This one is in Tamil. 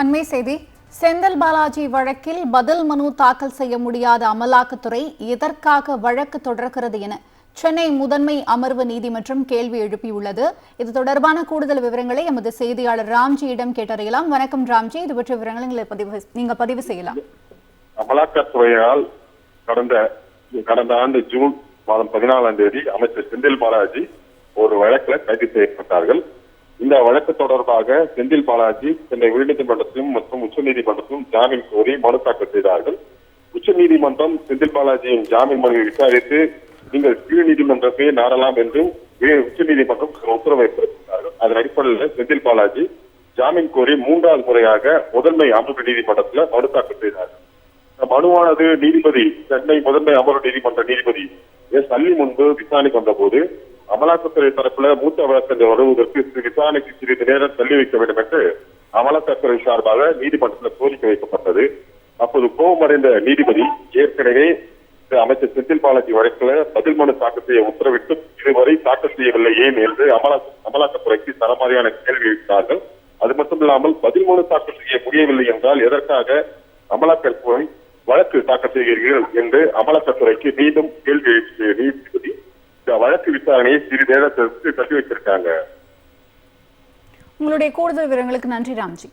அண்மை செய்தி செந்தில் பாலாஜி வழக்கில் பதில் மனு தாக்கல் செய்ய முடியாத அமலாக்கத்துறை எதற்காக வழக்கு தொடர்கிறது என சென்னை முதன்மை அமர்வு நீதிமன்றம் கேள்வி எழுப்பியுள்ளது. இது தொடர்பான கூடுதல் விவரங்களை எமது செய்தியாளர் ராம்ஜியிடம் கேட்டறியலாம். வணக்கம் ராம்ஜி. இது பற்றிய விவரங்களை பதிவு நீங்க பதிவு செய்யலாம். அமலாக்கத்துறையால் கடந்த கடந்த ஆண்டு ஜூன் மாதம் பதினாலாம் தேதி அமைச்சர் செந்தில் பாலாஜி ஒரு வழக்கில் கைது செய்யப்பட்டார்கள். இந்த வழக்கு தொடர்பாக செந்தில் பாலாஜி சென்னை உயர்நீதிமன்றத்திலும் மற்றும் உச்சநீதிமன்றத்திலும் ஜாமீன் கோரி மனு தாக்கல் செய்தார்கள். உச்சநீதிமன்றம் செந்தில் பாலாஜியின் ஜாமீன் மனுவை விசாரித்து நீங்கள் கீழ் நீதிமன்றத்தை நாடலாம் என்றும் உச்சநீதிமன்றம் உத்தரவை பிறப்பித்தார்கள். அதன் அடிப்படையில் செந்தில் பாலாஜி ஜாமீன் கோரி மூன்றாவது முறையாக முதன்மை அமர்வு நீதிமன்றத்தில் மனு தாக்கல் செய்தார்கள். மனுவானது நீதிபதி சென்னை முதன்மை அமர்வு நீதிமன்ற நீதிபதி எஸ். அள்ளி முன்பு விசாரணைக்கு வந்தபோது அமலாக்கத்துறை தரப்புல மூத்த வழக்கறிஞர் வருவதற்கு விசாரணைக்கு சிறிது நேரம் தள்ளி வைக்க வேண்டும் என்று அமலாக்கத்துறை சார்பாக நீதிமன்றத்தில் கோரிக்கை வைக்கப்பட்டது. அப்போது கோபமடைந்த நீதிபதி ஏற்கனவே அமைச்சர் செந்தில் பாலாஜி வழக்கில் பதில் மனு தாக்கல் செய்ய உத்தரவிட்டு இதுவரை தாக்கல் செய்யவில்லை. ஏன் என்று அமலா அமலாக்கத்துறைக்கு தரமாரியான கேள்வி எழுப்பினார்கள். அது மட்டும் இல்லாமல் பதில் மனு தாக்கல் செய்ய முடியவில்லை என்றால் எதற்காக அமலாக்கத்துறை வழக்கு தாக்கல் செய்கிறீர்கள் என்று அமலாக்கத்துறைக்கு மீண்டும் கேள்வி எழுப்பிய வழக்கு விசாரணையை சிறு நேரத்திற்கு தள்ளி வச்சிருக்காங்க உங்களுடைய கூடுதல் விவரங்களுக்கு நன்றி ராம்ஜி.